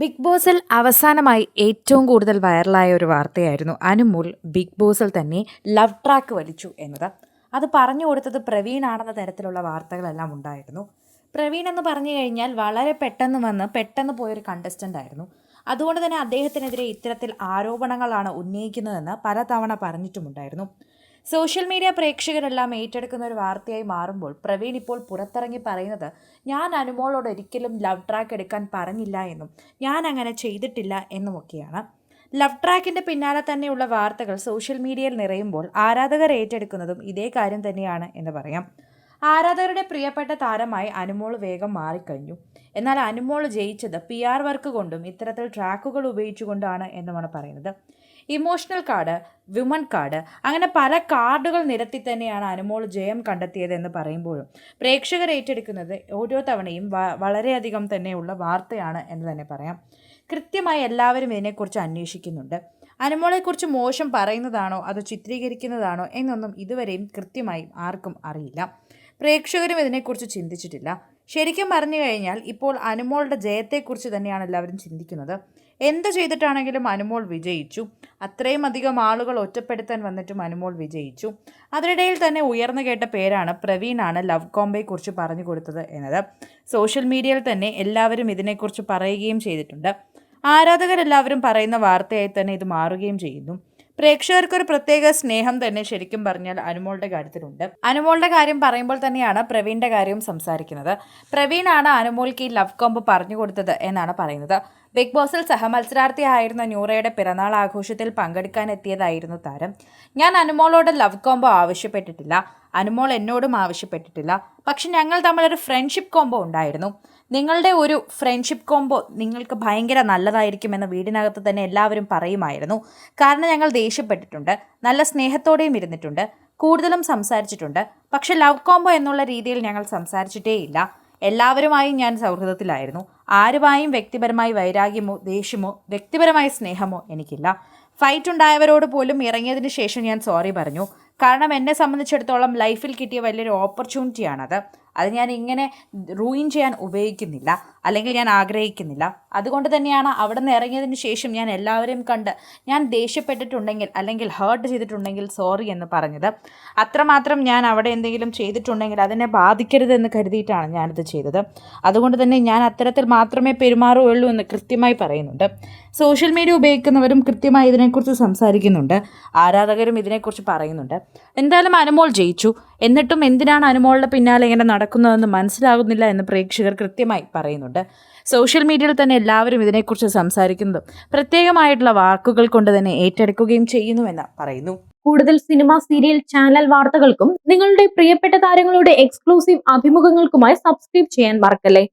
Big ബോസിൽ അവസാനമായി ഏറ്റവും കൂടുതൽ വൈറലായ ഒരു വാർത്തയായിരുന്നു അനുമോൾ ബിഗ് ബോസിൽ തന്നെ ലവ് ട്രാക്ക് വലിച്ചു എന്നത്. അത് പറഞ്ഞു കൊടുത്തത് പ്രവീണാണെന്ന തരത്തിലുള്ള വാർത്തകളെല്ലാം ഉണ്ടായിരുന്നു. പ്രവീൺ എന്ന് പറഞ്ഞു കഴിഞ്ഞാൽ വളരെ പെട്ടെന്ന് വന്ന് പെട്ടെന്ന് പോയൊരു കണ്ടസ്റ്റന്റ് ആയിരുന്നു. അതുകൊണ്ട് തന്നെ അദ്ദേഹത്തിനെതിരെ ഇത്തരത്തിൽ ആരോപണങ്ങളാണ് ഉന്നയിക്കുന്നതെന്ന് പലതവണ പറഞ്ഞിട്ടുമുണ്ടായിരുന്നു. സോഷ്യൽ മീഡിയ പ്രേക്ഷകരെല്ലാം ഏറ്റെടുക്കുന്ന ഒരു വാർത്തയായി മാറുമ്പോൾ പ്രവീൺ ഇപ്പോൾ പുറത്തിറങ്ങി പറയുന്നത് ഞാൻ അനുമോളോട് ഒരിക്കലും ലവ് ട്രാക്ക് എടുക്കാൻ പറഞ്ഞില്ല എന്നും ഞാൻ അങ്ങനെ ചെയ്തിട്ടില്ല എന്നുമൊക്കെയാണ് ലവ് ട്രാക്കിന്റെ പിന്നാലെ തന്നെയുള്ള വാർത്തകൾ സോഷ്യൽ മീഡിയയിൽ നിറയുമ്പോൾ ആരാധകർ ഏറ്റെടുക്കുന്നതും ഇതേ കാര്യം തന്നെയാണ് എന്ന് പറയാം. ആരാധകരുടെ പ്രിയപ്പെട്ട താരമായി അനുമോൾ വേഗം മാറിക്കഴിഞ്ഞു. എന്നാൽ അനുമോൾ ജയിച്ചത് പി ആർ വർക്ക് കൊണ്ടും ഇത്തരത്തിൽ ട്രാക്കുകൾ ഉപയോഗിച്ചുകൊണ്ടാണ് എന്നുമാണ് പറയുന്നത്. ഇമോഷണൽ കാർഡ് വിമൺ കാർഡ് അങ്ങനെ പല കാർഡുകൾ നിരത്തി തന്നെയാണ് അനുമോൾ ജയം കണ്ടെത്തിയത് എന്ന് പറയുമ്പോഴും പ്രേക്ഷകർ ഏറ്റെടുക്കുന്നത് ഓരോ തവണയും വളരെയധികം തന്നെയുള്ള വാർത്തയാണ് എന്ന് തന്നെ പറയാം. കൃത്യമായി എല്ലാവരും ഇതിനെക്കുറിച്ച് അന്വേഷിക്കുന്നുണ്ട്. അനുമോളെക്കുറിച്ച് മോശം പറയുന്നതാണോ അതോ ചിത്രീകരിക്കുന്നതാണോ എന്നൊന്നും ഇതുവരെയും കൃത്യമായി ആർക്കും അറിയില്ല. പ്രേക്ഷകരും ഇതിനെക്കുറിച്ച് ചിന്തിച്ചിട്ടില്ല. ശരിക്കും പറഞ്ഞു കഴിഞ്ഞാൽ ഇപ്പോൾ അനുമോളുടെ ജയത്തെക്കുറിച്ച് തന്നെയാണ് എല്ലാവരും ചിന്തിക്കുന്നത്. എന്ത് ചെയ്തിട്ടാണെങ്കിലും അനുമോൾ വിജയിച്ചു. അത്രയും അധികം ആളുകൾ ഒറ്റപ്പെടുത്താൻ വന്നിട്ടും അനുമോൾ വിജയിച്ചു. അതിനിടയിൽ തന്നെ ഉയർന്നു കേട്ട പേരാണ് പ്രവീണാണ് ലവ് കോംബയെക്കുറിച്ച് പറഞ്ഞു കൊടുത്തത് എന്നത്. സോഷ്യൽ മീഡിയയിൽ തന്നെ എല്ലാവരും ഇതിനെക്കുറിച്ച് പറയുകയും ചെയ്തിട്ടുണ്ട്. ആരാധകരെല്ലാവരും പറയുന്ന വാർത്തയായി തന്നെ ഇത് മാറുകയും ചെയ്യുന്നു. പ്രേക്ഷകർക്കൊരു പ്രത്യേക സ്നേഹം തന്നെ ശരിക്കും പറഞ്ഞാൽ അനുമോളുടെ കാര്യത്തിലുണ്ട്. അനുമോളുടെ കാര്യം പറയുമ്പോൾ തന്നെയാണ് പ്രവീണിന്റെ കാര്യവും സംസാരിക്കുന്നത്. പ്രവീണാണ് അനുമോൾക്ക് ഈ ലവ് കോംബ് പറഞ്ഞു കൊടുത്തത് എന്നാണ് പറയുന്നത്. ബിഗ് ബോസിൽ സഹമത്സരാർത്ഥിയായിരുന്ന ന്യൂറയുടെ പിറന്നാൾ ആഘോഷത്തിൽ പങ്കെടുക്കാനെത്തിയതായിരുന്നു താരം. ഞാൻ അനുമോളോട് ലവ് കോംബോ ആവശ്യപ്പെട്ടിട്ടില്ല. അനുമോൾ എന്നോടും ആവശ്യപ്പെട്ടിട്ടില്ല. പക്ഷെ ഞങ്ങൾ തമ്മിലൊരു ഫ്രണ്ട്ഷിപ്പ് കോംബോ ഉണ്ടായിരുന്നു. നിങ്ങളുടെ ഒരു ഫ്രണ്ട്ഷിപ്പ് കോംബോ നിങ്ങൾക്ക് ഭയങ്കര നല്ലതായിരിക്കുമെന്ന് വീടിനകത്ത് തന്നെ എല്ലാവരും പറയുമായിരുന്നു. കാരണം ഞങ്ങൾ ദേഷ്യപ്പെട്ടിട്ടുണ്ട് നല്ല സ്നേഹത്തോടെയും ഇരുന്നിട്ടുണ്ട് കൂടുതലും സംസാരിച്ചിട്ടുണ്ട്. പക്ഷെ ലവ് കോംബോ എന്നുള്ള രീതിയിൽ ഞങ്ങൾ സംസാരിച്ചിട്ടേയില്ല. എല്ലാവരുമായും ഞാൻ സൗഹൃദത്തിലായിരുന്നു. ആരുമായും വ്യക്തിപരമായി വൈരാഗ്യമോ ദേഷ്യമോ വ്യക്തിപരമായ സ്നേഹമോ എനിക്കില്ല. ഫൈറ്റ് ഉണ്ടായവരോട് പോലും ഇറങ്ങിയതിന് ശേഷം ഞാൻ സോറി പറഞ്ഞു. കാരണം എന്നെ സംബന്ധിച്ചിടത്തോളം ലൈഫിൽ കിട്ടിയ വലിയൊരു ഓപ്പർച്യൂണിറ്റിയാണത് അത് ഞാൻ ഇങ്ങനെ റൂയിൻ ചെയ്യാൻ ഉപയോഗിക്കുന്നില്ല അല്ലെങ്കിൽ ഞാൻ ആഗ്രഹിക്കുന്നില്ല. അതുകൊണ്ട് തന്നെയാണ് അവിടെ നിന്ന് ഇറങ്ങിയതിന് ശേഷം ഞാൻ എല്ലാവരെയും കണ്ട് ഞാൻ ദേഷ്യപ്പെട്ടിട്ടുണ്ടെങ്കിൽ അല്ലെങ്കിൽ ഹേർട്ട് ചെയ്തിട്ടുണ്ടെങ്കിൽ സോറി എന്ന് പറഞ്ഞത്. അത്രമാത്രം ഞാൻ അവിടെ എന്തെങ്കിലും ചെയ്തിട്ടുണ്ടെങ്കിൽ അതിനെ ബാധിക്കരുത് എന്ന് കരുതിയിട്ടാണ് ഞാനിത് ചെയ്തത്. അതുകൊണ്ട് തന്നെ ഞാൻ അത്തരത്തിൽ മാത്രമേ പെരുമാറുകയുള്ളൂ എന്ന് കൃത്യമായി പറയുന്നുണ്ട്. സോഷ്യൽ മീഡിയ ഉപയോഗിക്കുന്നവരും കൃത്യമായി ഇതിനെക്കുറിച്ച് സംസാരിക്കുന്നുണ്ട്. ആരാധകരും ഇതിനെക്കുറിച്ച് പറയുന്നുണ്ട്. എന്തായാലും അനുമോൾ ജയിച്ചു. എന്നിട്ടും എന്തിനാണ് അനുമോളുടെ പിന്നാലെ ഇങ്ങനെ നടക്കുന്നതെന്ന് മനസ്സിലാകുന്നില്ല എന്ന് പ്രേക്ഷകർ കൃത്യമായി പറയുന്നുണ്ട്. സോഷ്യൽ മീഡിയയിൽ തന്നെ എല്ലാവരും ഇതിനെക്കുറിച്ച് സംസാരിക്കുന്നതും പ്രത്യേകമായിട്ടുള്ള വാക്കുകൾ കൊണ്ട് തന്നെ ഏറ്റെടുക്കുകയും ചെയ്യുന്നുവെന്ന് പറയുന്നു. കൂടുതൽ സിനിമ സീരിയൽ ചാനൽ വാർത്തകൾക്കും നിങ്ങളുടെ പ്രിയപ്പെട്ട താരങ്ങളുടെ എക്സ്ക്ലൂസീവ് അഭിമുഖങ്ങൾക്കുമായി സബ്സ്ക്രൈബ് ചെയ്യാൻ മറക്കല്ലേ?